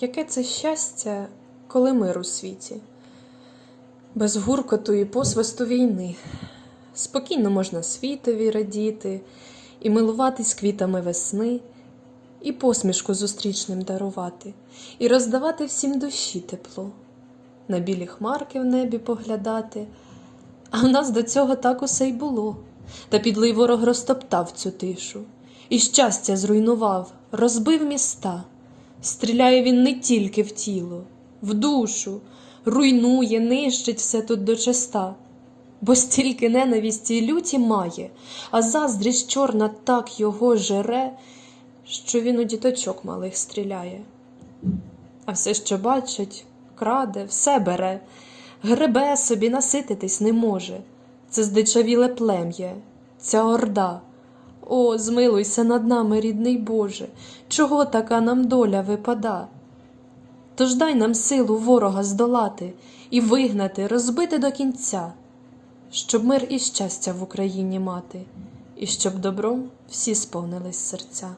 яке це щастя, коли мир у світі, без гуркоту і посвисту війни. Спокійно можна світові радіти, і милуватись квітами весни, і посмішку зустрічним дарувати, і роздавати всім душі тепло, на білі хмарки в небі поглядати. А в нас до цього так усе й було. Та підлий ворог розтоптав цю тишу, і щастя зруйнував, розбив міста. Стріляє він не тільки в тіло, в душу, руйнує, нищить все тут дочиста. Бо стільки ненависті й люті має, а заздрість чорна так його жере, що він у діточок малих стріляє. А все, що бачить, краде, все бере, гребе собі насититись не може. Це здичавіле плем'я, ця орда. О, змилуйся над нами, рідний Боже, чого така нам доля випада? Тож дай нам силу ворога здолати і вигнати, розбити до кінця, щоб мир і щастя в Україні мати, і щоб добром всі сповнились серця.